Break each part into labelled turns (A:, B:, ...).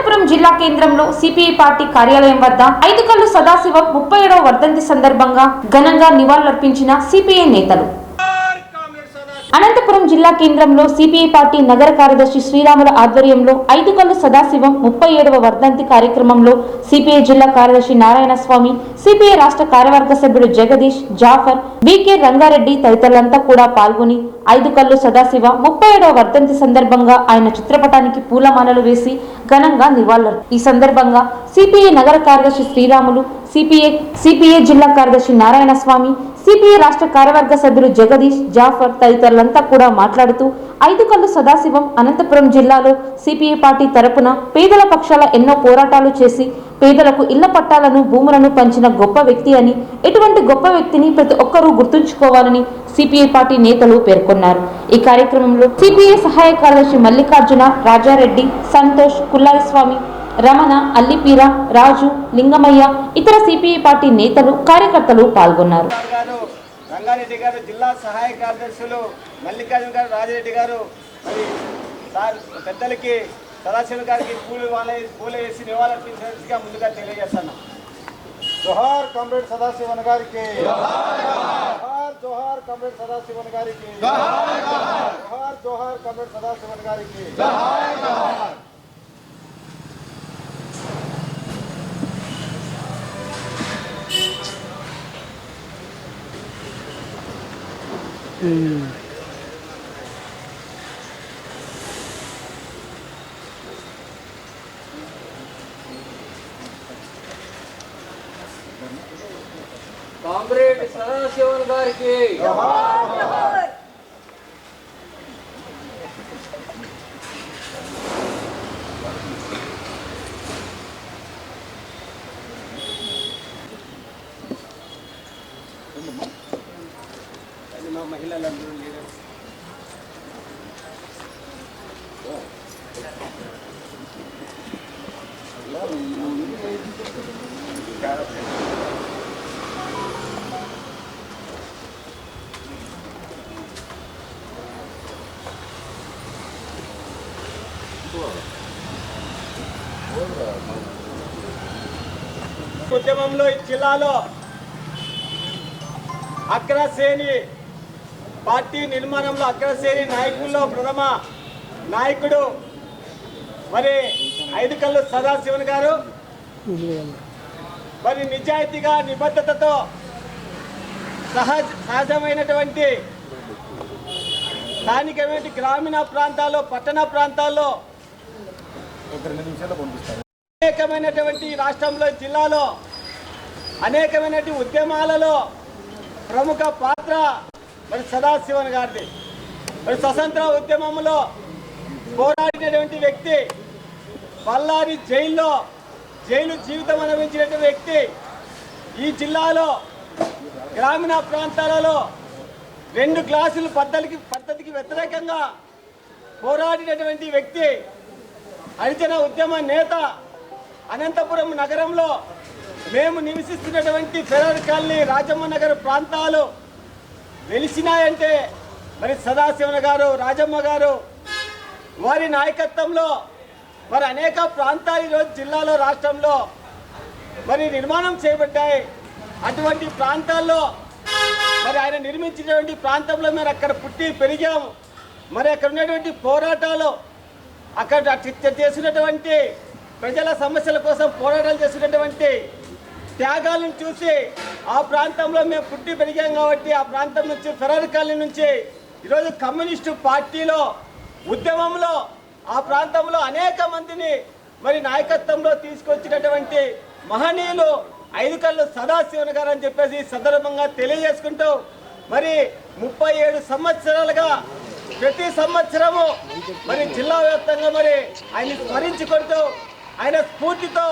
A: అనంతపురం జిల్లా కేంద్రంలో CPI party కార్యాలయం వద్ద ఐదు కళ్ళు సదాశివం ముప్పై ఏడవ వర్ధంతి సందర్భంగా ఘనంగా నివాళులర్పించిన సిపిఐ నేతలు. అనంతపురం జిల్లా కేంద్రంలో సిపిఐ పార్టీ నగర కార్యదర్శి శ్రీరాముల ఆధ్వర్యంలో ఐదు కళ్ళు సదాశివం ముప్పై ఏడవ వర్ధంతి కార్యక్రమంలో సిపిఐ జిల్లా కార్యదర్శి నారాయణ స్వామి సిపిఐ రాష్ట్ర కార్యవర్గ సభ్యుడు జగదీష్ జాఫర్ బికే రంగారెడ్డి తదితరులంతా కూడా పాల్గొని ఐదు కళ్ళు సదాశివ ముప్పై ఏడవ వర్ధంతి సందర్భంగా ఆయన చిత్రపటానికి పూలమాలలు వేసి ఘనంగా నివాళులు ఈ సందర్భంగా సిపిఐ నగర కార్యదర్శి శ్రీరాములు సిపిఐ సిపిఐ జిల్లా కార్యదర్శి నారాయణ స్వామి సిపిఐ రాష్ట్ర కార్యవర్గ సభ్యులు జగదీష్ జాఫర్ తదితరులంతా కూడా మాట్లాడుతూ ఐదు కళ్ళు సదాశివం అనంతపురం జిల్లాలో సిపిఐ పార్టీ తరపున పేదల పక్షాల ఎన్నో పోరాటాలు చేసి పేదలకు ఇళ్ళ పట్టాలను భూములను పంచిన గొప్ప వ్యక్తి అని ఎటువంటి గొప్ప వ్యక్తిని ప్రతి ఒక్కరూ గుర్తుంచుకోవాలని సిపిఐ పార్టీ నేతలు పేర్కొన్నారు. ఈ కార్యక్రమంలో సిపిఐ సహాయ కార్యదర్శి మల్లికార్జున రాజారెడ్డి సంతోష్ కుల్లాయిస్వామి రమణ అల్లిపీర రాజు లింగమయ్య ఇతర సిపిఐ పార్టీ నేతలు కార్యకర్తలు పాల్గొన్నారు.
B: గారు రంగారెడ్డి గారు జిల్లా సహాయ కార్యదర్శులు మల్లికార్జున గారు రాజిరెడ్డి గారు మరి సార్ పెద్దలకి సదాశివ గారికి పూలు వాళ్ళ పూలు వేసి నివాళులర్పించినట్టుగా ముందుగా తెలియజేస్తున్నాం
C: జోహార్ కామ్రేడ్ సదాశివన్ గారికి. జోహార్ జోహార్ కామ్రేడ్ సదాశివన్ గారికి. జోహార్ జోహార్ కామ్రేడ్ సదాశివన్ గారికి.
D: కామ్రేడ్ సదాశివన్ గారికి
B: అది మా మహిళలందరూ లీడర్స్ ఉద్యమంలో ఈ జిల్లాలో అగ్రశ్రేణి పార్టీ నిర్మాణంలో అగ్రశ్రేణి నాయకుల్లో ప్రథమ నాయకుడు మరి ఐదు కళ్ళు సదాశివన్ గారు. మరి నిజాయితీగా నిబద్ధతతో సహజ సహజమైనటువంటి స్థానికమైన గ్రామీణ ప్రాంతాల్లో పట్టణ ప్రాంతాల్లో అనేకమైనటువంటి రాష్ట్రంలో జిల్లాలో అనేకమైనటువంటి ఉద్యమాలలో ప్రముఖ పాత్ర మరి సదాశివన్ గారిది. మరి స్వతంత్ర ఉద్యమంలో పోరాడినటువంటి వ్యక్తి బళ్ళారి జైల్లో జైలు జీవితం అనుభవించినటువంటి వ్యక్తి ఈ జిల్లాలో గ్రామీణ ప్రాంతాలలో రెండు గ్లాసులు పద్ధతికి పద్ధతికి వ్యతిరేకంగా పోరాడినటువంటి వ్యక్తి హరిజన ఉద్యమ నేత అనంతపురం నగరంలో మేము నివసిస్తున్నటువంటి ఫెరార్ కాలనీ రాజమ్మ నగర్ ప్రాంతాలు వెలిసినాయంటే మరి సదాశివన గారు రాజమ్మ గారు వారి నాయకత్వంలో మరి అనేక ప్రాంతాలు ఈరోజు జిల్లాలో రాష్ట్రంలో మరి నిర్మాణం చేయబడ్డాయి. అటువంటి ప్రాంతాల్లో మరి ఆయన నిర్మించినటువంటి ప్రాంతంలో మేము అక్కడ పుట్టి పెరిగాము. మరి అక్కడ ఉన్నటువంటి పోరాటాలు అక్కడ చేసినటువంటి ప్రజల సమస్యల కోసం పోరాటాలు చేసినటువంటి త్యాగాలను చూసి ఆ ప్రాంతంలో మేము పుట్టి పెరిగాం కాబట్టి ఆ ప్రాంతం నుంచి ఫెరారి నుంచి ఈరోజు కమ్యూనిస్టు పార్టీలో ఉద్యమంలో ఆ ప్రాంతంలో అనేక మందిని మరి నాయకత్వంలో తీసుకొచ్చినటువంటి మహనీయులు ఐదు కళ్ళు సదాశివన్ గారు అని చెప్పేసి సందర్భంగా తెలియజేసుకుంటూ మరి ముప్పై ఏడు సంవత్సరాలుగా ప్రతి సంవత్సరము మరి జిల్లా వ్యాప్తంగా మరి ఆయన స్మరించుకుంటూ ఆయన స్ఫూర్తితో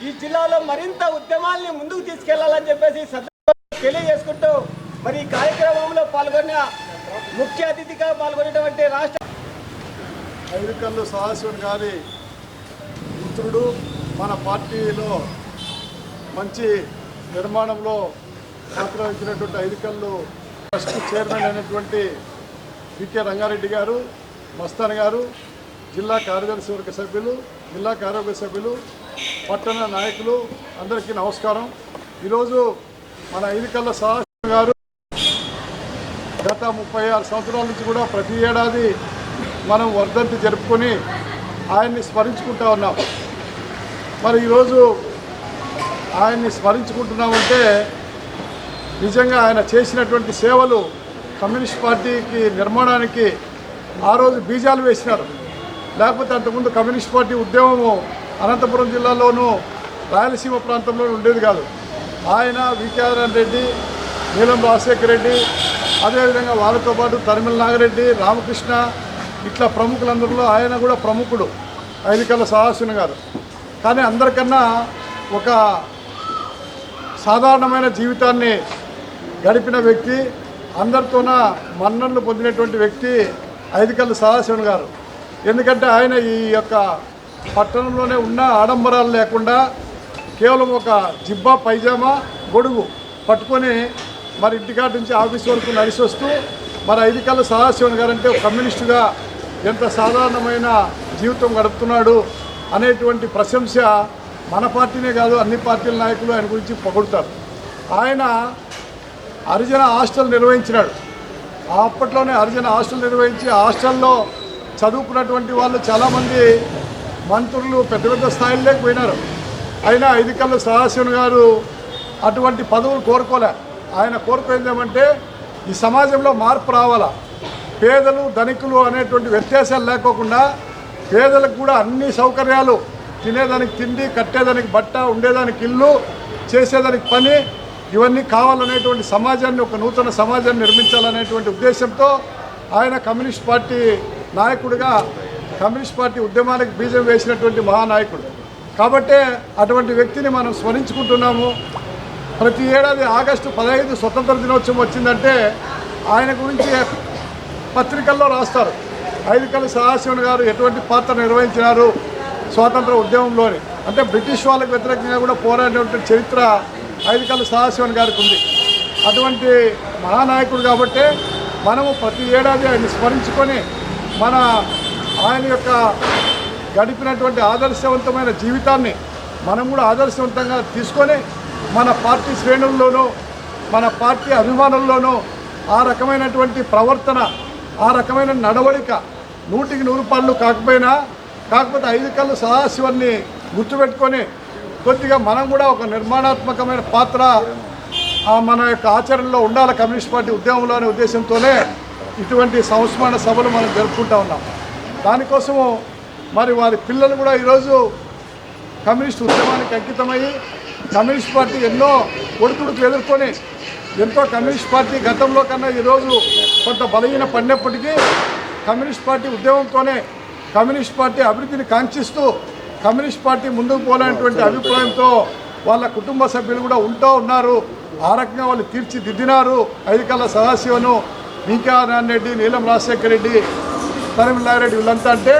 B: ఈ జిల్లాలో మరింత ఉద్యమాల్ని ముందుకు తీసుకెళ్ళాలని చెప్పేసి తెలియజేసుకుంటూ మరి ఈ కార్యక్రమంలో పాల్గొన్న ముఖ్య అతిథిగా పాల్గొనేటువంటి రాష్ట్ర
C: ఐదుకల్లు సదాశివన్ గారి మిత్రుడు మన పార్టీలో మంచి నిర్మాణంలో పాత్ర వహించినటువంటి ఐదుకల్లు ట్రస్ట్ చైర్మన్ అయినటువంటి వికే రంగారెడ్డి గారు మస్తాన్ గారు జిల్లా కార్యదర్శి వర్గ సభ్యులు జిల్లా కార్యవర్గ సభ్యులు పట్టణ నాయకులు అందరికీ నమస్కారం. ఈరోజు మన ఐదికల్ల సదాశివ గారు గత ముప్పై ఆరు సంవత్సరాల నుంచి కూడా ప్రతి ఏడాది మనం వర్ధంతి జరుపుకొని ఆయన్ని స్మరించుకుంటా ఉన్నాం. మరి ఈరోజు ఆయన్ని స్మరించుకుంటున్నామంటే నిజంగా ఆయన చేసినటువంటి సేవలు కమ్యూనిస్ట్ పార్టీకి నిర్మాణానికి ఆ రోజు బీజాలు వేసినారు. లేకపోతే అంతకుముందు కమ్యూనిస్ట్ పార్టీ ఉద్యమము అనంతపురం జిల్లాలోనూ రాయలసీమ ప్రాంతంలో ఉండేది కాదు. ఆయన వికేఆర్ఎన్ రెడ్డి నీలం రాజశేఖర రెడ్డి అదేవిధంగా వాళ్ళతో పాటు తరిమిల నాగరెడ్డి రామకృష్ణ ఇట్లా ప్రముఖులందరిలో ఆయన కూడా ప్రముఖుడు ఐదికల్ల సహాసుని గారు. కానీ అందరికన్నా ఒక సాధారణమైన జీవితాన్ని గడిపిన వ్యక్తి అందరితోన మన్ననలు పొందినటువంటి వ్యక్తి ఐదికల్లు సదాశివన్ గారు. ఎందుకంటే ఆయన ఈ యొక్క పట్టణంలోనే ఉన్న ఆడంబరాలు లేకుండా కేవలం ఒక జిబ్బా పైజామా గొడుగు పట్టుకొని మరి ఇంటికాడ నుంచి ఆఫీస్ వరకు నడిచి వస్తూ మరి ఐదికల్లు సదాశివన్ గారు అంటే కమ్యూనిస్టుగా ఎంత సాధారణమైన జీవితం గడుపుతున్నాడు అనేటువంటి ప్రశంస మన పార్టీనే కాదు అన్ని పార్టీల నాయకులు ఆయన గురించి పొగుడుతారు. ఆయన హరిజన హాస్టల్ నిర్వహించినాడు. అప్పట్లోనే హరిజన హాస్టల్ నిర్వహించి హాస్టల్లో చదువుకున్నటువంటి వాళ్ళు చాలామంది మంత్రులు పెద్ద పెద్ద స్థాయిలోకి పోయినారు అయినా ఐదికల్లు సదాశివన్ గారు అటువంటి పదవులు కోరుకోలే. ఆయన కోరుకునేది ఏమంటే ఈ సమాజంలో మార్పు రావాలా. పేదలు ధనికులు అనేటువంటి వ్యత్యాసాలు లేకోకుండా పేదలకు కూడా అన్ని సౌకర్యాలు తినేదానికి తిండి కట్టేదానికి బట్ట ఉండేదానికి ఇల్లు చేసేదానికి పని ఇవన్నీ కావాలనేటువంటి సమాజాన్ని ఒక నూతన సమాజాన్ని నిర్మించాలనేటువంటి ఉద్దేశంతో ఆయన కమ్యూనిస్ట్ పార్టీ నాయకుడిగా కమ్యూనిస్ట్ పార్టీ ఉద్యమానికి బీజం వేసినటువంటి మహానాయకుడు. కాబట్టే అటువంటి వ్యక్తిని మనం స్మరించుకుంటున్నాము. ప్రతి ఏడాది ఆగస్టు పదహైదు స్వతంత్ర దినోత్సవం వచ్చిందంటే ఆయన గురించి పత్రికల్లో రాస్తారు. ఐదుకల్లి సదాశివన్ గారు ఎటువంటి పాత్ర నిర్వహించినారు స్వాతంత్ర ఉద్యమంలోని? అంటే బ్రిటిష్ వాళ్ళకి వ్యతిరేకంగా కూడా పోరాడినటువంటి చరిత్ర ఐదుకల్లి సదాశివన్ గారికి ఉంది. అటువంటి మహానాయకుడు కాబట్టే మనము ప్రతి ఏడాది ఆయన్ని స్మరించుకొని మన ఆయన యొక్క గడిపినటువంటి ఆదర్శవంతమైన జీవితాన్ని మనం కూడా ఆదర్శవంతంగా తీసుకొని మన పార్టీ శ్రేణుల్లోనూ మన పార్టీ అభిమానుల్లోనూ ఆ రకమైనటువంటి ప్రవర్తన ఆ రకమైన నడవడిక నూటికి నూరు పళ్ళు కాకపోయినా కాకపోతే ఐదు కళ్ళు సదాశివాన్ని గుర్తుపెట్టుకొని కొద్దిగా మనం కూడా ఒక నిర్మాణాత్మకమైన పాత్ర మన యొక్క ఆచరణలో ఉండాలి కమ్యూనిస్ట్ పార్టీ ఉద్యమంలో అనే ఉద్దేశంతోనే ఇటువంటి సంస్మరణ సభలు మనం జరుపుకుంటా ఉన్నాం. దానికోసము మరి వారి పిల్లలు కూడా ఈరోజు కమ్యూనిస్ట్ ఉద్యమానికి అంకితమయ్యి కమ్యూనిస్ట్ పార్టీ ఎన్నో ఒడిదుడుకులు ఎదుర్కొని ఎంతో కమ్యూనిస్ట్ పార్టీ గతంలో కన్నా ఈరోజు కొంత బలహీన పడినప్పటికీ కమ్యూనిస్ట్ పార్టీ ఉద్యమంతోనే కమ్యూనిస్ట్ పార్టీ అభివృద్ధిని కాంక్షిస్తూ కమ్యూనిస్ట్ పార్టీ ముందుకు పోలేనటువంటి అభిప్రాయంతో వాళ్ళ కుటుంబ సభ్యులు కూడా ఉంటూ ఉన్నారు. ఆ రకంగా వాళ్ళు తీర్చిదిద్దినారు. ఐదుకల్ల సదాశివను వికే నారాయణ రెడ్డి నీలం రాజశేఖర రెడ్డి తరిమిల్లారెడ్డి వీళ్ళంతా అంటే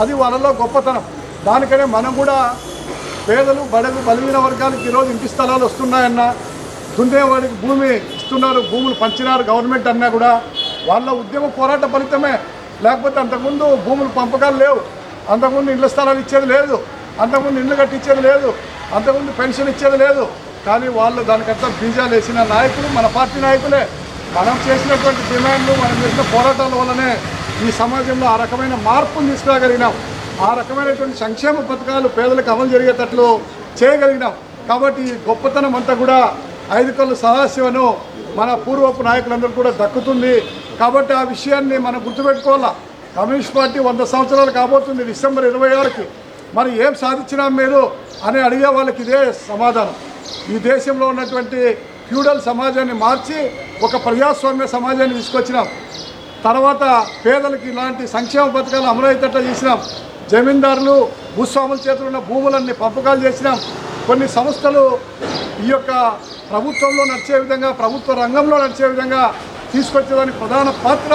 C: అది వాళ్ళలో గొప్పతనం. దానికనే మనం కూడా పేదలు బడగు బలహీన వర్గాలకు ఈరోజు ఇంటి స్థలాలు వస్తున్నాయన్న దున్నేవాడికి భూమి ఇస్తున్నారు భూములు పంచినారు గవర్నమెంట్ అన్నా కూడా వాళ్ళ ఉద్యమ పోరాట ఫలితమే. లేకపోతే అంతకుముందు భూములు పంపకాలు లేవు. అంతకుముందు ఇళ్ళ స్థలాలు ఇచ్చేది లేదు. అంతకుముందు ఇల్లు కట్టించేది లేదు. అంతకుముందు పెన్షన్ ఇచ్చేది లేదు. కానీ వాళ్ళు దానికంతా బీజాలు వేసిన నాయకులు మన పార్టీ నాయకులే. మనం చేసినటువంటి డిమాండ్లు మనం చేసిన పోరాటాల వల్లనే ఈ సమాజంలో ఆ రకమైన మార్పును తీసుకురాగలిగినాం. ఆ రకమైనటువంటి సంక్షేమ పథకాలు పేదలకు అమలు జరిగేటట్లు చేయగలిగినాం. కాబట్టి ఈ గొప్పతనం అంతా కూడా ఐదు కళ్ళు సదాశివను మన పూర్వపు నాయకులందరూ కూడా దక్కుతుంది. కాబట్టి ఆ విషయాన్ని మనం గుర్తుపెట్టుకోవాలా? కమ్యూనిస్ట్ పార్టీ వంద సంవత్సరాలు కాబోతుంది డిసెంబర్ ఇరవై ఆరుకి. మరి ఏం సాధించినాం మీరు అని అడిగే వాళ్ళకి ఇదే సమాధానం. ఈ దేశంలో ఉన్నటువంటి ఫ్యూడల్ సమాజాన్ని మార్చి ఒక ప్రజాస్వామ్య సమాజాన్ని తీసుకొచ్చినాం. తర్వాత పేదలకు ఇలాంటి సంక్షేమ పథకాలు అమలయ్యేటట్లు చేసినాం. జమీందారులు భూస్వాముల చేతులు ఉన్న భూములన్నీ పంపకాలు చేసినాం. కొన్ని సంస్థలు ఈ యొక్క ప్రభుత్వంలో నడిచే విధంగా ప్రభుత్వ రంగంలో నడిచే విధంగా తీసుకొచ్చేదానికి ప్రధాన పాత్ర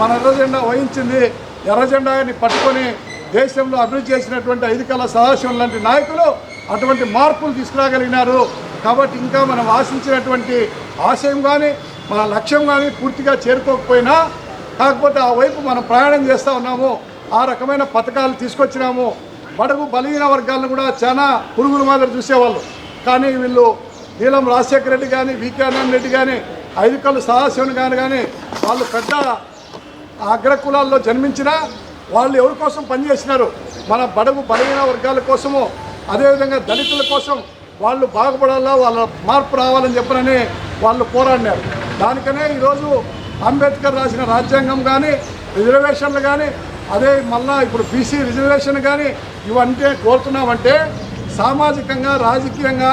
C: మన ఎర్రజెండా వహించింది. ఎర్రజెండాన్ని పట్టుకొని దేశంలో అభివృద్ధి చేసినటువంటి ఐదు కళ సదాశివం లాంటి నాయకులు అటువంటి మార్పులు తీసుకురాగలిగినారు. కాబట్టి ఇంకా మనం ఆశించినటువంటి ఆశయం కానీ మన లక్ష్యం కానీ పూర్తిగా చేరుకోకపోయినా కాకపోతే ఆ వైపు మనం ప్రయాణం చేస్తూ ఉన్నాము ఆ రకమైన పథకాలు తీసుకొచ్చినాము. బడుగు బలహీన వర్గాలను కూడా చాలా పురుగుల మాదిరి చూసేవాళ్ళు. కానీ వీళ్ళు నీలం రాజశేఖర రెడ్డి కానీ వికే ఆనంద్ రెడ్డి కానీ ఐదు కళ్ళు సదాశివన్ గారు కానీ వాళ్ళు పెద్ద అగ్ర కులాల్లో జన్మించినా వాళ్ళు ఎవరి కోసం పనిచేసినారు? మన బడుగు బలహీన వర్గాల కోసము అదేవిధంగా దళితుల కోసం వాళ్ళు బాగుపడాలా వాళ్ళ మార్పు రావాలని చెప్పనని వాళ్ళు పోరాడినారు. దానికనే ఈరోజు అంబేద్కర్ రాసిన రాజ్యాంగం కానీ రిజర్వేషన్లు కానీ అదే మళ్ళా ఇప్పుడు బీసీ రిజర్వేషన్ కానీ ఇవంటే కోరుతున్నామంటే సామాజికంగా రాజకీయంగా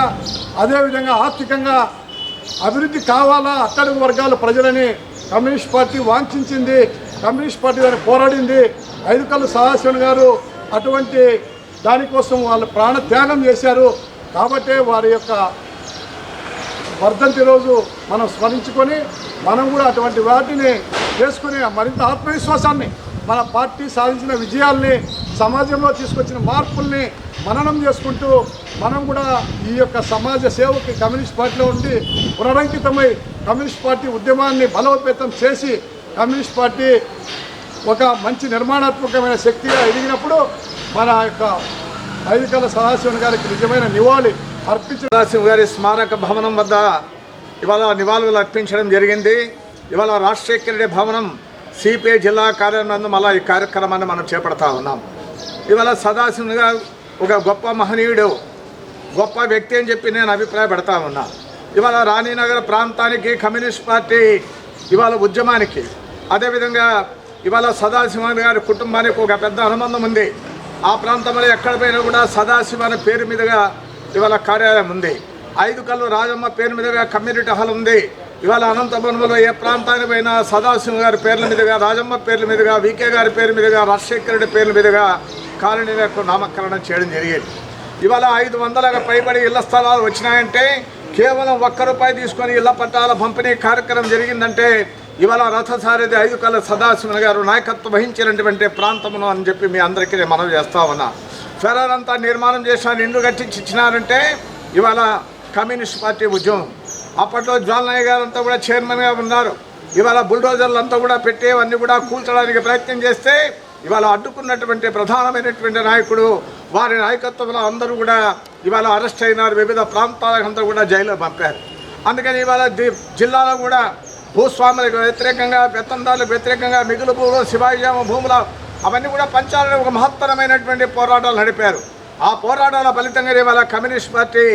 C: అదేవిధంగా ఆర్థికంగా అభివృద్ధి కావాలా అట్టడుగు వర్గాల ప్రజలని కమ్యూనిస్ట్ పార్టీ వాంఛించింది కమ్యూనిస్ట్ పార్టీ దాన్ని పోరాడింది. ఐదు కళ్ళు సదాశివన్ గారు అటువంటి దానికోసం వాళ్ళు ప్రాణ త్యాగం చేశారు. కాబట్టే వారి యొక్క వర్ధంతి రోజు మనం స్మరించుకొని మనం కూడా అటువంటి వాటిని చేసుకుని మరింత ఆత్మవిశ్వాసాన్ని మన పార్టీ సాధించిన విజయాల్ని సమాజంలో తీసుకొచ్చిన మార్పుల్ని మననం చేసుకుంటూ మనం కూడా ఈ యొక్క సమాజ సేవకి కమ్యూనిస్ట్ పార్టీలో ఉండి పునరంకితమై కమ్యూనిస్ట్ పార్టీ ఉద్యమాన్ని బలోపేతం చేసి కమ్యూనిస్ట్ పార్టీ ఒక మంచి నిర్మాణాత్మకమైన శక్తిగా ఎదిగినప్పుడు మన యొక్క ఐదుకల సదాశివన్ గారికి నిజమైన నివాళి అర్పించిన
E: సదాశివ గారి స్మారక భవనం వద్ద ఇవాళ నివాళులు అర్పించడం జరిగింది. ఇవాళ రాజశేఖర రెడ్డి భవనం సిపిఐ జిల్లా కార్యాలయం మళ్ళా ఈ కార్యక్రమాన్ని మనం చేపడతా ఉన్నాం. ఇవాళ సదాశివుని గారు ఒక గొప్ప మహనీయుడు గొప్ప వ్యక్తి అని చెప్పి నేను అభిప్రాయపడతా ఉన్నా. ఇవాళ రాణీనగర్ ప్రాంతానికి కమ్యూనిస్ట్ పార్టీ ఇవాళ ఉద్యమానికి అదేవిధంగా ఇవాళ సదాశివన్ గారి కుటుంబానికి ఒక పెద్ద అనుబంధం ఉంది. ఆ ప్రాంతంలో ఎక్కడ పోయినా కూడా సదాశివ అనే పేరు మీదుగా ఇవాళ కార్యాలయం ఉంది. ఐదు కళ్ళు రాజమ్మ పేరు మీదుగా కమ్యూనిటీ హాల్ ఉంది. ఇవాళ అనంతపురంలో ఏ ప్రాంతానికి పోయినా సదాశివ గారి పేర్ల మీదుగా రాజమ్మ పేర్ల మీదుగా వికే గారి పేరు మీదుగా రాజశేఖర రెడ్డి పేర్ల మీదుగా కాలనీలకు నామకరణం చేయడం జరిగేది. ఇవాళ ఐదు వందలకు పైబడి ఇళ్ళ స్థలాలు వచ్చినాయంటే కేవలం ఒక్క రూపాయి తీసుకొని ఇళ్ళ పట్టాల పంపిణీ కార్యక్రమం జరిగిందంటే ఇవాళ రథసారిది ఐదు కళ్ళ సదాశివన్ గారు నాయకత్వం వహించినటువంటి ప్రాంతమును అని చెప్పి మీ అందరికీ నేను మనవి చేస్తా ఉన్నా. ఫెరార్ అంతా నిర్మాణం చేసిన ఇండ్లు కట్టించి ఇచ్చినారంటే ఇవాళ కమ్యూనిస్ట్ పార్టీ ఉద్యమం. అప్పట్లో జ్వాలనాయ్ గారు అంతా కూడా చైర్మన్గా ఉన్నారు. ఇవాళ బుల్డోజర్లు అంతా కూడా పెట్టేవన్నీ కూడా కూల్చడానికి ప్రయత్నం చేస్తే ఇవాళ అడ్డుకున్నటువంటి ప్రధానమైనటువంటి నాయకుడు వారి నాయకత్వంలో అందరూ కూడా ఇవాళ అరెస్ట్ అయినారు. వివిధ ప్రాంతాలకంతా కూడా జైల్లో పంపారు. అందుకని ఇవాళ జిల్లాలో కూడా భూస్వాములకు వ్యతిరేకంగా పెత్తందారులకు వ్యతిరేకంగా మిగులు భూములు శివాజామ భూముల అవన్నీ కూడా పంచాలని ఒక మహత్తరమైనటువంటి పోరాటాలు నడిపారు. ఆ పోరాటాల ఫలితంగా ఇవాళ కమ్యూనిస్ట్ పార్టీ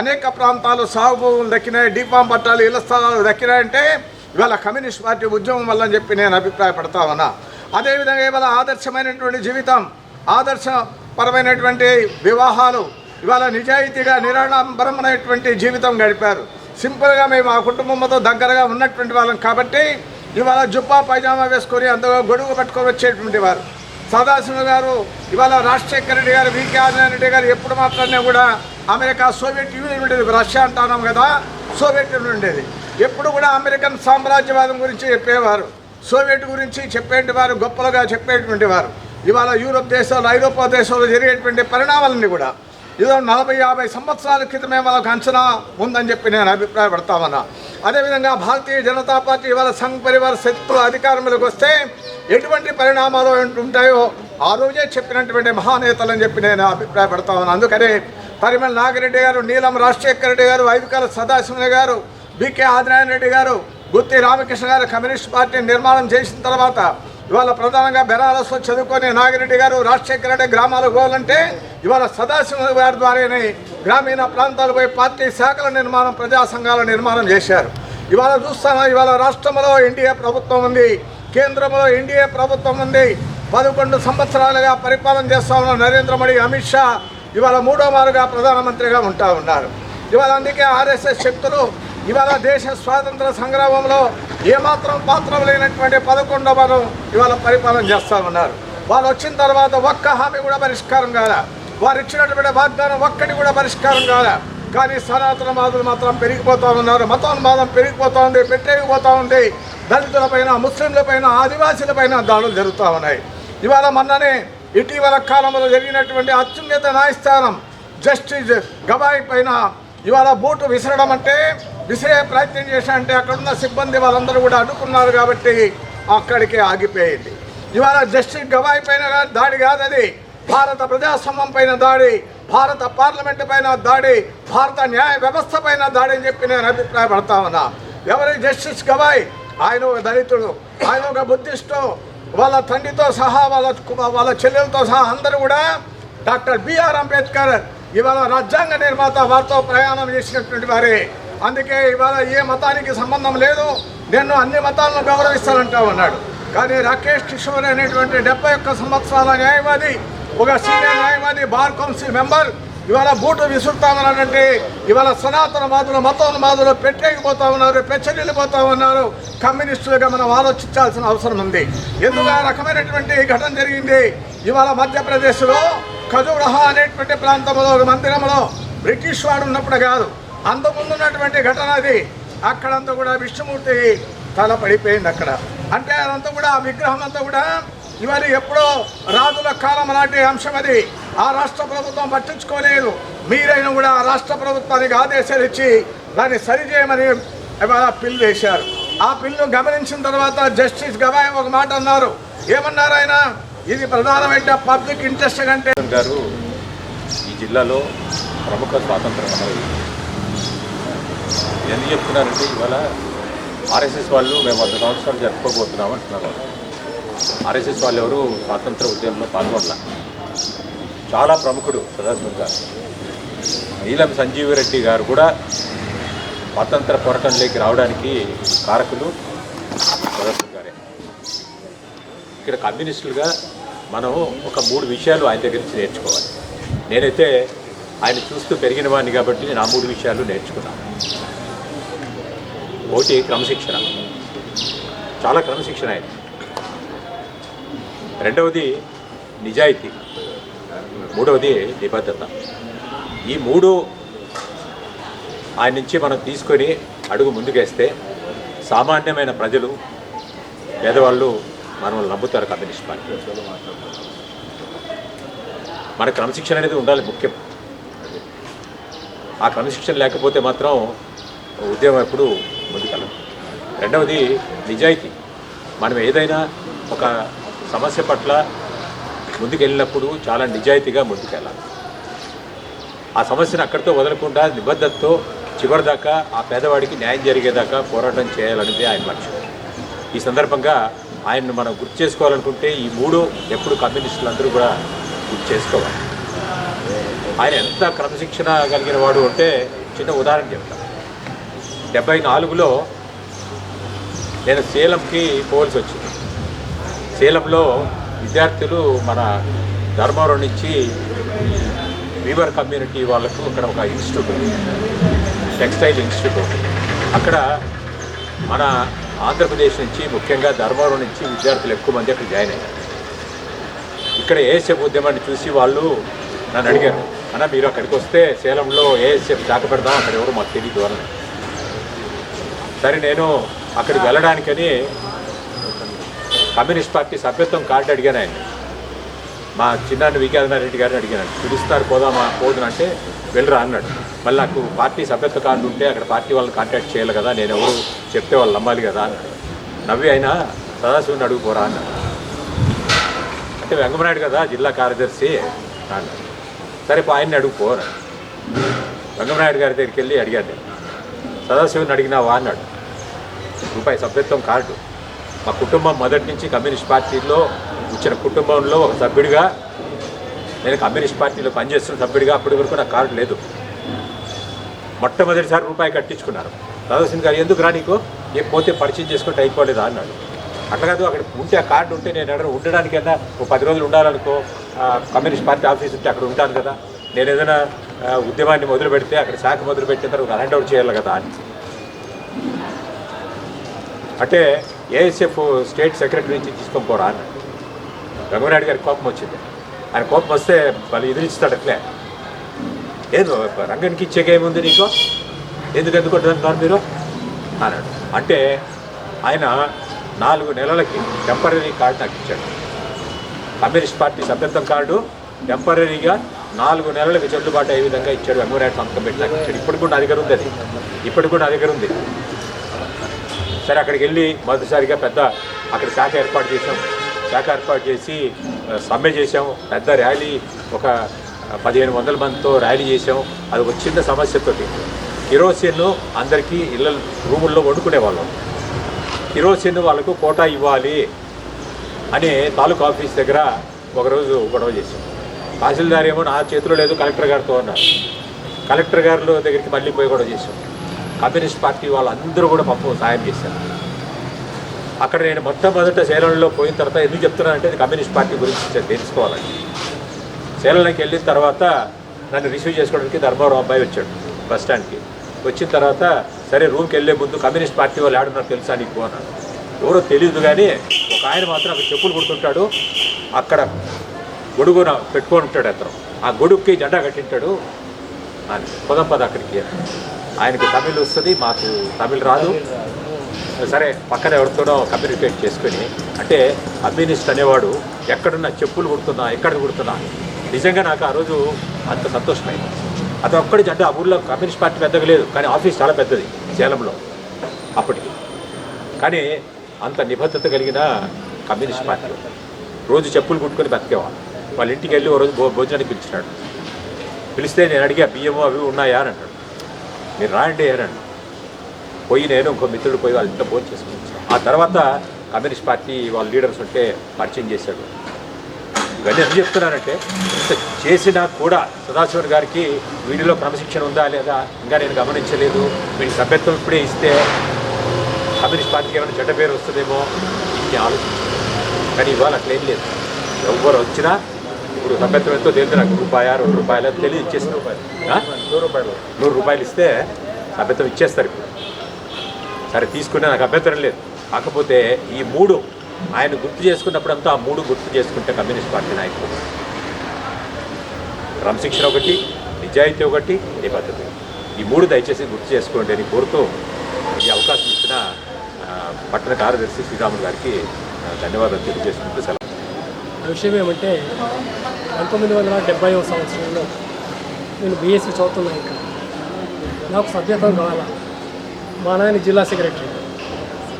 E: అనేక ప్రాంతాలు సాగు భూములు దక్కినాయి డీపాం పట్టాలు ఇళ్ళ స్థలాలు దక్కినాయంటే ఇవాళ కమ్యూనిస్ట్ పార్టీ ఉద్యమం వల్ల అని చెప్పి నేను అభిప్రాయపడతా ఉన్నా. అదేవిధంగా ఇవాళ ఆదర్శమైనటువంటి జీవితం ఆదర్శపరమైనటువంటి వివాహాలు ఇవాళ నిజాయితీగా నిరాడంబరమైనటువంటి జీవితం గడిపారు. సింపుల్గా మేము ఆ కుటుంబంతో దగ్గరగా ఉన్నటువంటి వాళ్ళం కాబట్టి ఇవాళ జుప్పా పైజామా వేసుకొని అందులో గొడుగు పట్టుకొని వచ్చేటువంటి వారు. సదాశివ గారు ఇవాళ రాజశేఖర రెడ్డి గారు వికే ఆంజనేయ రెడ్డి గారు ఎప్పుడు మాట్లాడినా కూడా అమెరికా సోవియట్ యూనియన్ ఉండేది రష్యా అంటున్నాం కదా సోవియట్ యూనియన్ ఉండేది. ఎప్పుడు కూడా అమెరికన్ సామ్రాజ్యవాదం గురించి చెప్పేవారు. సోవియట్ గురించి చెప్పేటువంటి వారు గొప్పలుగా చెప్పేటువంటి వారు. ఇవాళ యూరోప్ దేశాలు ఐరోపా దేశాల్లో జరిగేటువంటి పరిణామాలన్నీ కూడా ఏదో నలభై యాభై సంవత్సరాల క్రితమే వాళ్ళకు అంచనా ఉందని చెప్పి నేను అభిప్రాయపడతామన్నా. అదేవిధంగా భారతీయ జనతా పార్టీ వాళ్ళ సంఘ్ పరివార శక్తులు అధికారంలోకి వస్తే ఎటువంటి పరిణామాలు ఉంటాయో ఆ రోజే చెప్పినటువంటి మహానేతలని చెప్పి నేను అభిప్రాయపడతా అందుకనే పరిమళ నాగిరెడ్డి గారు నీలం రాజశేఖర రెడ్డి గారు ఐదుకాల సదాశివ గారు బికే ఆదినారాయణ రెడ్డి గారు గుత్తి రామకృష్ణ గారు కమ్యూనిస్ట్ పార్టీ నిర్మాణం చేసిన తర్వాత ఇవాళ ప్రధానంగా బెనారస్లో చదువుకొని నాగిరెడ్డి గారు రాజశేఖర రెడ్డి గ్రామాలకు పోవాలంటే ఇవాళ సదాశివ గారి ద్వారానే గ్రామీణ ప్రాంతాలపై పార్టీ శాఖల నిర్మాణం ప్రజా సంఘాల నిర్మాణం చేశారు. ఇవాళ చూస్తాను ఇవాళ రాష్ట్రంలో ఎన్డీఏ ప్రభుత్వం ఉంది కేంద్రంలో ఎన్డీఏ ప్రభుత్వం ఉంది పదకొండు సంవత్సరాలుగా పరిపాలన చేస్తా ఉన్న నరేంద్ర మోడీ అమిత్ షా ఇవాళ మూడో మారుగా ప్రధానమంత్రిగా ఉంటా ఉన్నారు. ఇవాళ అందుకే ఆర్ఎస్ఎస్ శక్తులు ఇవాళ దేశ స్వాతంత్ర సంగ్రామంలో ఏమాత్రం పాత్ర లేనటువంటి పదకొండవ వారం ఇవాళ పరిపాలన చేస్తా ఉన్నారు. వాళ్ళు వచ్చిన తర్వాత ఒక్క హామీ కూడా పరిష్కారం కాదా వారు ఇచ్చినటువంటి వాగ్దానం ఒక్కటి కూడా పరిష్కారం కాదా కానీ సనాతనవాదులు మాత్రం పెరిగిపోతూ ఉన్నారు. మతోన్మాదం పెరిగిపోతూ ఉంది పెట్టేగిపోతూ ఉంది. దళితులపైన ముస్లింలపైన ఆదివాసీలపైన దాడులు జరుగుతూ ఉన్నాయి. ఇవాళ మొన్ననే ఇటీవల కాలంలో జరిగినటువంటి అత్యున్నత న్యాయస్థానం జస్టిస్ గవాయ్ పైన ఇవాళ బూటు విసరడం అంటే విసిరే ప్రయత్నం చేశా అంటే అక్కడున్న సిబ్బంది వాళ్ళందరూ కూడా అడ్డుకున్నారు కాబట్టి అక్కడికే ఆగిపోయింది. ఇవాళ జస్టిస్ గవాయ్ పైన దాడి కాదది. భారత ప్రజాస్వామ్యం పైన దాడి భారత పార్లమెంటు పైన దాడి భారత న్యాయ వ్యవస్థ పైన దాడి అని చెప్పి నేను అభిప్రాయపడతా ఉన్నా. ఎవరి జస్టిస్ గవాయ్ ఆయన ఒక దళితుడు ఆయన ఒక బుద్ధిస్టు వాళ్ళ తండ్రితో సహా వాళ్ళ వాళ్ళ చెల్లెలతో సహా అందరూ కూడా డాక్టర్ బిఆర్ అంబేద్కర్ ఇవాళ రాజ్యాంగ నిర్మాత వారితో ప్రయాణం చేసినటువంటి వారే. అందుకే ఇవాళ ఏ మతానికి సంబంధం లేదు నేను అన్ని మతాలను గౌరవిస్తానంటా ఉన్నాడు. కానీ రాకేష్ కిషోర్ అనేటువంటి డెబ్బై ఒక్క సంవత్సరాల న్యాయవాది ఒక సీనియర్ న్యాయవాది బార్ కౌన్సిల్ మెంబర్ ఇవాళ బూటు విసురుతామన్నాడంటే ఇవాళ సనాతన వాదులు మతం మతోన్మాదులు పెట్టేకిపోతా ఉన్నారు పెచ్చరిల్లిపోతా ఉన్నారు. కమ్యూనిస్టులుగా మనం ఆలోచించాల్సిన అవసరం ఉంది. ఎందుకు ఆ రకమైనటువంటి ఘటన జరిగింది? ఇవాళ మధ్యప్రదేశ్లో ఖజురహ అనేటువంటి ప్రాంతంలో ఒక మందిరంలో బ్రిటిష్ వాడు ఉన్నప్పుడు కాదు అంతకుముందు ఉన్నటువంటి ఘటన అది. అక్కడంతా కూడా విష్ణుమూర్తి తల పడిపోయింది అక్కడ. అంటే అదంతా కూడా ఆ విగ్రహం అంతా కూడా ఇవన్నీ ఎప్పుడో రాజుల కాలం నాటి అంశం అది. ఆ రాష్ట్ర ప్రభుత్వం పట్టించుకోలేదు. మీరైనా కూడా రాష్ట్ర ప్రభుత్వానికి ఆదేశాలు ఇచ్చి దాన్ని సరిచేయమని పిల్లు వేశారు. ఆ పిల్లు గమనించిన తర్వాత జస్టిస్ గవాయ్ ఒక మాట అన్నారు. ఏమన్నారు ఆయన? ఇది ప్రధానమైన పబ్లిక్ ఇంట్రెస్ట్ కంటే
F: గారు ఈ జిల్లాలో ప్రముఖ స్వాతంత్ర సమరయోధులు. ఎందుకు చెప్తున్నారంటే ఇవాళ ఆర్ఎస్ఎస్ వాళ్ళు మేము వంద సంవత్సరాలు జరుపుకోబోతున్నాం అంటున్నారు వాళ్ళు. ఆర్ఎస్ఎస్ వాళ్ళు ఎవరు స్వాతంత్ర ఉద్యమంలో పాల్గొనలా. చాలా ప్రముఖుడు సదాశివం గారు. నీలం సంజీవరెడ్డి గారు కూడా స్వాతంత్ర పోరాటంలోకి రావడానికి కారకులు సదాశివం గారే. ఇక్కడ కమ్యూనిస్టులుగా మనం ఒక మూడు విషయాలు ఆయన దగ్గర నుంచి నేర్చుకోవాలి. నేనైతే ఆయన చూస్తూ పెరిగిన వాడిని కాబట్టి నేను ఆ మూడు విషయాలు నేర్చుకున్నాను. ఒకటి క్రమశిక్షణ. చాలా క్రమశిక్షణ ఆయన. రెండవది నిజాయితీ. మూడవది నిబద్ధత. ఈ మూడు ఆయన నుంచి మనం తీసుకొని అడుగు ముందుకేస్తే సామాన్యమైన ప్రజలు పేదవాళ్ళు మనల్ని నమ్ముతారు కమ్యూనిస్ట్ పార్టీ. మన క్రమశిక్షణ అనేది ఉండాలి ముఖ్యం. ఆ క్రమశిక్షణ లేకపోతే మాత్రం ఉద్యమం ఎప్పుడు ముందుకెళ్ళదు. రెండవది నిజాయితీ. మనం ఏదైనా ఒక సమస్య పట్ల ముందుకెళ్ళినప్పుడు చాలా నిజాయితీగా ముందుకెళ్ళాలి. ఆ సమస్యను అక్కడితో వదలకుండా నిబద్ధతతో చివరిదాకా ఆ పేదవాడికి న్యాయం జరిగేదాకా పోరాటం చేయాలనేది ఆయన లక్ష్యం. ఈ సందర్భంగా ఆయన్ను మనం గుర్తు చేసుకోవాలనుకుంటే ఈ మూడు ఎప్పుడు కమ్యూనిస్టులు అందరూ కూడా గుర్తు చేసుకోవాలి. ఆయన ఎంత క్రమశిక్షణ కలిగిన వాడు అంటే చిన్న ఉదాహరణ చెప్తాను డెబ్బై నాలుగులో నేను సేలంకి పోవాల్సి వచ్చింది. సేలంలో విద్యార్థులు మన ధర్మవరం నుంచి వీవర్ కమ్యూనిటీ వాళ్ళకు ఇక్కడ ఒక ఇన్స్టిట్యూట్ ఉంది. టెక్స్టైల్ ఇన్స్టిట్యూట్ అక్కడ మన ఆంధ్రప్రదేశ్ నుంచి ముఖ్యంగా ధర్మవరం నుంచి విద్యార్థులు ఎక్కువ మంది అక్కడ జాయిన్ అయ్యారు. ఇక్కడ ఏఎస్ఎఫ్ ఉద్యమాన్ని చూసి వాళ్ళు నన్ను అడిగారు అన్న మీరు అక్కడికి వస్తే సేలంలో ఏఎస్ఎఫ్ శాఖ పెడదాం అక్కడ ఎవరు మాకు తెలియదు అని సరే నేను అక్కడికి వెళ్ళడానికని కమ్యూనిస్ట్ పార్టీ సభ్యత్వం కార్డు అడిగాను ఆయన మా చిన్నాన్ని వికేంద్రారెడ్డి గారిని అడిగాను. పిలుస్తారు పోదామా పోదును అంటే వెళ్ళరా అన్నాడు. మళ్ళీ నాకు పార్టీ సభ్యత్వ కార్డు ఉంటే అక్కడ పార్టీ వాళ్ళని కాంటాక్ట్ చేయాలి కదా నేను ఎవరు చెప్తే వాళ్ళు నమ్మాలి కదా అన్నాడు. నవ్వి అయినా సదాశివుని అడుగుపోరా అన్నాడు. అంటే వెంగమనాయుడు కదా జిల్లా కార్యదర్శి అన్నాడు. సరే ఆయన్ని అడుగుపోరా అన్నాడు. వెంగమనాయుడు గారి దగ్గరికి వెళ్ళి అడిగాను సదాశివుని అడిగినావా అన్నాడు. రూపాయి సభ్యత్వం కార్డు. మా కుటుంబం మొదటి నుంచి కమ్యూనిస్ట్ పార్టీలో వచ్చిన కుటుంబంలో ఒక సభ్యుడిగా నేను కమ్యూనిస్ట్ పార్టీలో పనిచేస్తున్న సభ్యుడిగా అప్పటి వరకు నాకు కార్డు లేదు. మొట్టమొదటిసారి రూపాయి కట్టించుకున్నారు. సదాశివన్ గారు ఎందుకు రా నీకు? ఏ పోతే పరిచయం చేసుకుంటే అయిపోలేదా అన్నాడు. అట్లా కాదు అక్కడ ఉంటే ఆ కార్డు ఉంటే నేను ఎక్కడ ఉండడానికైనా ఒక పది రోజులు ఉండాలనుకో కమ్యూనిస్ట్ పార్టీ ఆఫీస్ ఉంటే అక్కడ ఉంటాను కదా. నేను ఏదైనా ఉద్యమాన్ని మొదలు పెడితే అక్కడ శాఖ మొదలు పెట్టిన తర్వాత హ్యాండ్ ఓవర్ చేయాలి కదా అని. అంటే ఏఎస్ఎఫ్ స్టేట్ సెక్రటరీ నుంచి తీసుకొని పోరా అన్నాడు రంగనాయుడు గారికి కోపం వచ్చింది. ఆయన కోపం వస్తే వాళ్ళు ఎదిరిస్తాడు అట్లే. ఏదో రంగానికి ఇచ్చేకేముంది నీకు? ఎందుకు ఎందుకు మీరు? అన్నాడు. అంటే ఆయన నాలుగు నెలలకి టెంపరీ కార్డు నాకు ఇచ్చాడు. కమ్యూనిస్ట్ పార్టీ సభ్యత్వం కార్డు టెంపరీగా నాలుగు నెలలకు చెల్లుబాటు అయ్యే విధంగా ఇచ్చాడు వెంగనాయుడు సంతకం పెట్టి నాకు ఇచ్చాడు. ఇప్పటికి కూడా నా దగ్గర ఉంది అది. ఇప్పటికి కూడా నా దగ్గర ఉంది. సరే అక్కడికి వెళ్ళి మొదటిసారిగా పెద్ద అక్కడ శాఖ ఏర్పాటు చేసాం శాఖ ఏర్పాటు చేసి సమ్మె చేసాం పెద్ద ర్యాలీ ఒక పదిహేను వందల మందితో ర్యాలీ చేసాం అది ఒక చిన్న సమస్యతోటి కిరోసిన్ అందరికీ ఇళ్ళ రూముల్లో వండుకునేవాళ్ళం కిరోసిన్ వాళ్ళకు కోటా ఇవ్వాలి అని తాలూకా ఆఫీస్ దగ్గర ఒకరోజు గొడవ చేశాం. తహసీల్దార్ ఏమో నా చేతిలో లేదు కలెక్టర్ గారితో అన్నారు. కలెక్టర్ గారి దగ్గరికి మళ్ళీ పోయి గొడవ చేశాం. కమ్యూనిస్ట్ పార్టీ వాళ్ళందరూ కూడా పాపం సాయం చేశారు. అక్కడ నేను మొట్టమొదట సేలంలో పోయిన తర్వాత ఎందుకు చెప్తున్నానంటే ఇది కమ్యూనిస్ట్ పార్టీ గురించి తెలుసుకోవాలని. సేలంలోకి వెళ్ళిన తర్వాత నన్ను రిసీవ్ చేసుకోవడానికి ధర్మవరం అబ్బాయి వచ్చాడు బస్ స్టాండ్కి. వచ్చిన తర్వాత సరే రూమ్కి వెళ్ళే ముందు కమ్యూనిస్ట్ పార్టీ వాళ్ళు ఆడున్నారు తెలుసా నీకు అన్నాడు ఎవరో తెలియదు కానీ ఒక ఆయన మాత్రం అక్కడ చెప్పులు కుడుతుంటాడు. అక్కడ గొడుగున పెట్టుకొని ఉంటాడు అతను. ఆ గొడుగుకి జెండా కట్టింటాడు. అని. పొదం పద అక్కడికి. ఆయనకి తమిళ్ వస్తుంది మాకు తమిళ్ రాదు. సరే పక్కన ఎవరితోనో కమ్యూనికేట్ చేసుకొని అంటే కమ్యూనిస్ట్ అనేవాడు ఎక్కడున్నా చెప్పులు కుడుతున్నా ఎక్కడ కుడుతున్నా నిజంగా నాకు ఆ రోజు అంత సంతోషమైంది. అతను ఒక్కడి అంటే ఆ ఊళ్ళో కమ్యూనిస్ట్ పార్టీ పెద్దగా లేదు కానీ ఆఫీస్ చాలా పెద్దది సేలంలో అప్పటికి. కానీ అంత నిబద్ధత కలిగిన కమ్యూనిస్ట్ పార్టీ రోజు చెప్పులు కుట్టుకొని బతికేవాడు వాళ్ళ ఇంటికి వెళ్ళి ఓ రోజు భోజనానికి పిలిచినాడు. పిలిస్తే నేను అడిగా బియ్యము అవి ఉన్నాయా? అని అంటాడు. మీరు రాండి అని పోయి నేను ఇంకో మిత్రుడు పోయి వాళ్ళ ఇంట్లో ఫోన్ చేసుకుని ఆ తర్వాత కమ్యూనిస్ట్ పార్టీ వాళ్ళ లీడర్స్ ఉంటే పరిచయం చేశాడు. ఇవన్నీ ఎందుకు చెప్తున్నానంటే ఇంత చేసినా కూడా సదాశివన్ గారికి వీడిలో క్రమశిక్షణ ఉందా లేదా ఇంకా నేను గమనించలేదు. వీడి సభ్యత్వం ఇప్పుడే ఇస్తే కమ్యూనిస్ట్ పార్టీకి ఏమైనా చెడ్డ పేరు వస్తుందేమో ఇది ఆలోచించాను కానీ ఇవాళ అట్లేం లేదు. ఎవరు వచ్చినా ఇప్పుడు సభ్యత్వం ఎంతో తెలియదు నాకు రూపాయ రెండు రూపాయలు అది తెలియదు ఇచ్చేసిన రూపాయలు. నూరు రూపాయలు. ఇస్తే అభ్యంతరం ఇచ్చేస్తారు ఇప్పుడు. సరే తీసుకునే నాకు అభ్యంతరం లేదు. కాకపోతే ఈ మూడు ఆయన గుర్తు చేసుకున్నప్పుడంతా ఆ మూడు గుర్తు చేసుకుంటే కమ్యూనిస్ట్ పార్టీ నాయకులు క్రమశిక్షణ ఒకటి నిజాయితీ ఒకటి నిబద్ధత ఈ మూడు దయచేసి గుర్తు చేసుకోండి అని కోరుతూ ఈ అవకాశం ఇచ్చిన పట్టణ కార్యదర్శి శ్రీరాములు గారికి ధన్యవాదాలు తెలియజేసుకుంటూ సెలవు.
G: విషయం ఏమంటే పంతొమ్మిది వందల డెబ్బైవ సంవత్సరంలో నేను బీఎస్సీ చదువుతున్నాను ఇంకా. నాకు సభ్యత్వం కావాలా? మా నాయన జిల్లా సెక్రటరీ.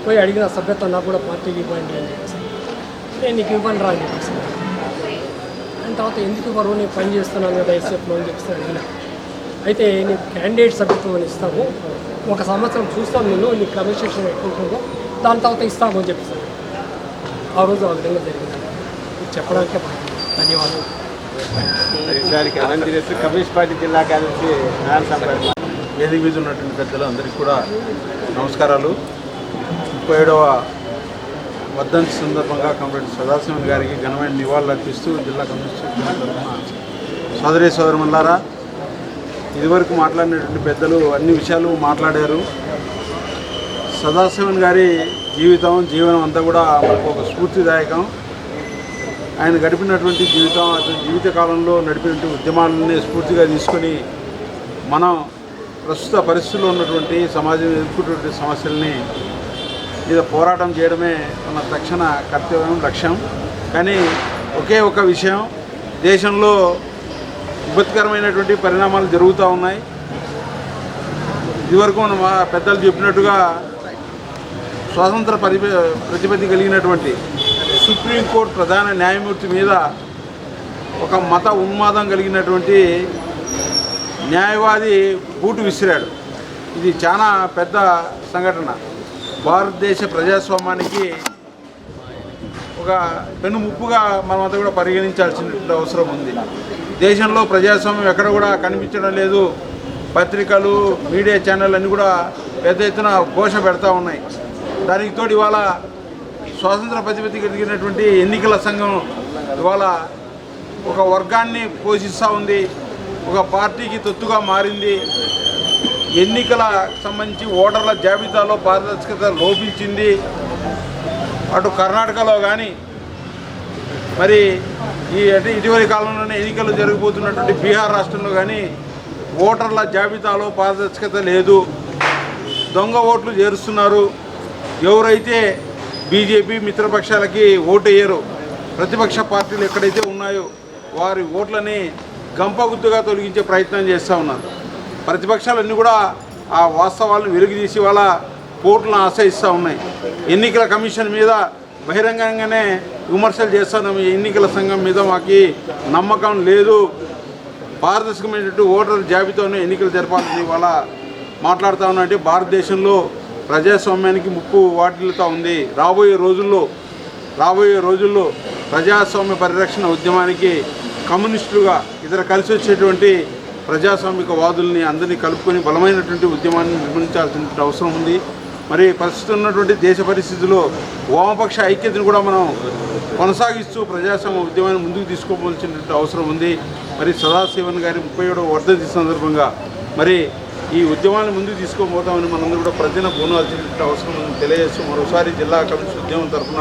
G: పోయి అడిగిన సభ్యత్వం నాకు కూడా పార్టీకి ఇవ్వండి అని చెప్పేసి. నేను నీకు ఇవ్వను రా అని చెప్పేసి. అండ్ తర్వాత ఎందుకు ఇవ్వరు? నేను పని చేస్తున్నాను కదా ఎస్ఎఫ్లో అని చెప్పేసి అడిగిన. అయితే నీకు క్యాండిడేట్ సభ్యత్వం అని ఇస్తాము. ఒక సంవత్సరం చూస్తాం నేను నీ కమిషన్ ఎక్కువ దాని తర్వాత ఇస్తాము అని చెప్పేసి ఆ రోజు ఆ విధంగా జరిగింది. ఇది చెప్పడానికే బాగుంది ధన్యవాదాలు.
B: ఈసారికి ఆంధ్రప్రదేశ్ కమ్యూనిస్ట్ పార్టీ జిల్లా కలిసి నారాయణ సంపేట
H: వేదిక మీద ఉన్నటువంటి పెద్దలు అందరికీ కూడా నమస్కారాలు. ముప్పై ఏడవ వర్ధంతి సందర్భంగా కామ్రేడ్ సదాశివన్ గారికి ఘనమైన నివాళులు అర్పిస్తూ జిల్లా కమ్యూనిస్ట్ సోదరి సోదరుమల్లారా ఇదివరకు మాట్లాడినటువంటి పెద్దలు అన్ని విషయాలు మాట్లాడారు. సదాశివన్ గారి జీవితం జీవనం అంతా కూడా మనకు ఒక స్ఫూర్తిదాయకం. ఆయన గడిపినటువంటి జీవితం అతని జీవిత కాలంలో నడిపినటువంటి ఉద్యమాలని స్ఫూర్తిగా తీసుకొని మనం ప్రస్తుత పరిస్థితుల్లో ఉన్నటువంటి సమాజం ఎదుర్కొన్నటువంటి సమస్యల్ని మీద పోరాటం చేయడమే మన తక్షణ కర్తవ్యం లక్ష్యం. కానీ ఒకే ఒక విషయం దేశంలో విపత్కరమైనటువంటి పరిణామాలు జరుగుతూ ఉన్నాయి. ఇదివరకు మన మా పెద్దలు చెప్పినట్టుగా స్వాతంత్ర పరి ప్రతిపత్తి కలిగినటువంటి సుప్రీంకోర్టు ప్రధాన న్యాయమూర్తి మీద ఒక మత ఉన్మాదం కలిగినటువంటి న్యాయవాది బూటు విసిరాడు. ఇది చాలా పెద్ద సంఘటన. భారతదేశ ప్రజాస్వామ్యానికి ఒక పెను ముప్పుగా మనమంతా కూడా పరిగణించాల్సిన అవసరం ఉంది. దేశంలో ప్రజాస్వామ్యం ఎక్కడ కూడా కనిపించడం లేదు. పత్రికలు మీడియా ఛానల్ అన్నీ కూడా పెద్ద ఎత్తున ఘోష పెడతా ఉన్నాయి. దానికి తోడు ఇవాళ స్వాతంత్ర ప్రతిపత్తి కలిగినటువంటి ఎన్నికల సంఘం ఇవాళ ఒక వర్గాన్ని పోషిస్తూ ఉంది ఒక పార్టీకి తొత్తుగా మారింది. ఎన్నికల సంబంధించి ఓటర్ల జాబితాలో పారదర్శకత లోపించింది. అటు కర్ణాటకలో కానీ మరి ఈ అంటే ఇటీవలి కాలంలోనే ఎన్నికలు జరిగిపోతున్నటువంటి బీహార్ రాష్ట్రంలో కానీ ఓటర్ల జాబితాలో పారదర్శకత లేదు. దొంగ ఓట్లు చేరుస్తున్నారు. ఎవరైతే బీజేపీ మిత్రపక్షాలకి ఓటు వేయరు ప్రతిపక్ష పార్టీలు ఎక్కడైతే ఉన్నాయో వారి ఓట్లని గంపగుద్దుగా తొలగించే ప్రయత్నం చేస్తూ ఉన్నారు. ప్రతిపక్షాలన్నీ కూడా ఆ వాస్తవాలను వెలుగుదీసి వాళ్ళ కోర్టులను ఆశ్రయిస్తూ ఉన్నాయి. ఎన్నికల కమిషన్ మీద బహిరంగంగానే విమర్శలు చేస్తున్నాం ఈ ఎన్నికల సంఘం మీద మాకు నమ్మకం లేదు. పారదర్శకమైనటువంటి ఓటర్ల జాబితాను ఎన్నికలు జరపాలని వాళ్ళ మాట్లాడుతూ ఉన్నట్టు భారతదేశంలో ప్రజాస్వామ్యానికి ముప్పు వాటిల్లుతూ ఉంది. రాబోయే రోజుల్లో రాబోయే రోజుల్లో ప్రజాస్వామ్య పరిరక్షణ ఉద్యమానికి కమ్యూనిస్టులుగా ఇతర కలిసి వచ్చేటువంటి ప్రజాస్వామిక వాదుల్ని అందరినీ కలుపుకొని బలమైనటువంటి ఉద్యమాన్ని నిర్మించాల్సిన అవసరం ఉంది. మరి ప్రస్తుతం ఉన్నటువంటి దేశ పరిస్థితుల్లో వామపక్ష ఐక్యతను కూడా మనం కొనసాగిస్తూ ప్రజాస్వామ్య ఉద్యమాన్ని ముందుకు తీసుకోవాల్సినటువంటి అవసరం ఉంది. మరి సదాశివన్ గారి ముప్పై ఏడవ వర్ధంతి సందర్భంగా మరి ఈ ఉద్యమాన్ని ముందుకు తీసుకోబోతామని మనందరూ కూడా ప్రజలను పోనాల్సినటువంటి అవసరం ఉందని తెలియజేస్తూ మరోసారి జిల్లా కమిషన్ ఉద్యమం తరఫున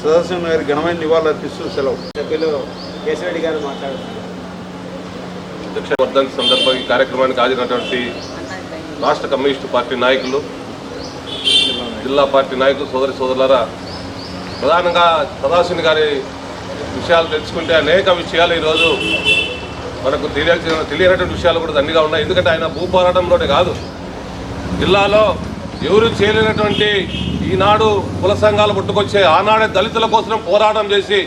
H: సదాశివన్ గారి ఘనమైన నివాళులర్పిస్తూ సెలవు.
B: సభ్యులు కేశవరెడ్డి గారు మాట్లాడుతున్నారు.
I: అధ్యక్ష వర్ధంతి సందర్భంగా ఈ కార్యక్రమానికి హాజరైనటువంటి రాష్ట్ర కమ్యూనిస్టు పార్టీ నాయకులు జిల్లా పార్టీ నాయకులు సోదరి సోదరులారా ప్రధానంగా సదాశివుని గారి విషయాలు తెలుసుకుంటే అనేక విషయాలు ఈరోజు మనకు తెలియాల్సిన తెలియనటువంటి విషయాలు కూడా దండిగా ఉన్నాయి. ఎందుకంటే ఆయన భూ పోరాటంలోనే కాదు. జిల్లాలో ఎవరు చేయలేనటువంటి ఈనాడు కుల సంఘాలు పుట్టుకొచ్చే ఆనాడే దళితుల కోసం పోరాటం చేసి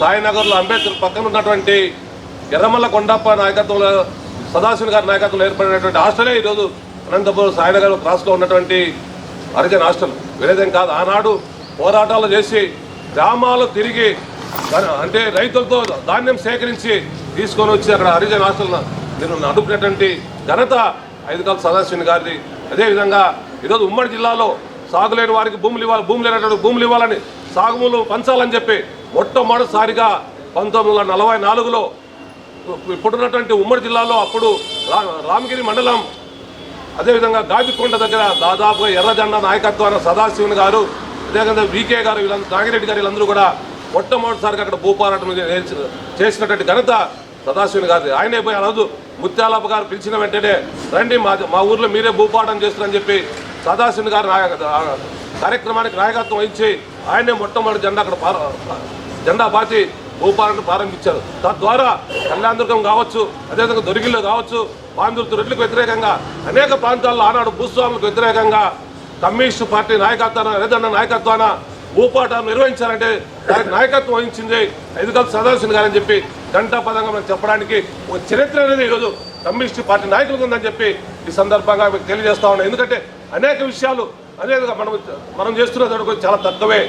I: సాయినగర్లో అంబేద్కర్ పక్కన ఉన్నటువంటి ఎర్రమల్ల కొండప్ప నాయకత్వంలో సదాశివ గారి నాయకత్వంలో ఏర్పడినటువంటి హాస్టలే ఈరోజు అనంతపురం సాయినగర్ క్రాస్లో ఉన్నటువంటి అరిజన్ హాస్టల్ వేరేదేం కాదు. ఆనాడు పోరాటాలు చేసి గ్రామాలు తిరిగి అంటే రైతులతో ధాన్యం సేకరించి తీసుకొని వచ్చి అక్కడ హరిజన ఆశలను నేను నడుపుకునేటువంటి ఘనత ఐదుకాల సదాశివుని గారిది. అదేవిధంగా ఈరోజు ఉమ్మడి జిల్లాలో సాగులేని వారికి భూములు ఇవ్వాలి భూములు లేనటువంటి భూములు ఇవ్వాలని సాగుములు పంచాలని చెప్పి మొట్టమొదటిసారిగా పంతొమ్మిది వందల నలభై నాలుగులో ఇప్పుడున్నటువంటి ఉమ్మడి జిల్లాలో అప్పుడు రా రామగిరి మండలం అదేవిధంగా గాదికొండ దగ్గర దాదాపుగా ఎర్రజెండా నాయకత్వాన సదాశివుని గారు అదేవిధంగా వికే గారు వీళ్ళందరూ నాగిరెడ్డి గారు వీళ్ళందరూ కూడా మొట్టమొదటిసారిగా అక్కడ భూపోరాటం చేసినటువంటి ఘనత సదాశివుని గారి ఆయనే పోయి ఆ రోజు ముత్యాలప్ప గారు పిలిచిన వెంటనే రండి మా మా ఊర్లో మీరే భూపాఠం చేస్తారని చెప్పి సదాశివుని గారు కార్యక్రమానికి నాయకత్వం వహించి ఆయనే మొట్టమొదటి జెండా అక్కడ జెండా పాతి భూపాలను ప్రారంభించారు. తద్వారా కళ్యాణదుర్గం కావచ్చు అదేవిధంగా దొరికిల్లో కావచ్చు బాంధుర్తి రెడ్లకు వ్యతిరేకంగా అనేక ప్రాంతాల్లో ఆనాడు భూస్వాములకు వ్యతిరేకంగా కమ్యూనిస్టు పార్టీ నాయకత్వాన రేదన్న నాయకత్వాన భూపాఠాలు నిర్వహించాలంటే దానికి నాయకత్వం వహించింది ఎదుగల సదాశివన్ గారని చెప్పి గంటా పదంగా మనం చెప్పడానికి ఒక చరిత్ర అనేది ఈరోజు కమ్యూనిస్ట్ పార్టీ నాయకులకు ఉందని చెప్పి ఈ సందర్భంగా మీకు తెలియజేస్తా ఉన్నాం. ఎందుకంటే అనేక విషయాలు అదేవిధంగా మనం మనం చేస్తున్న దానికి చాలా తక్కువే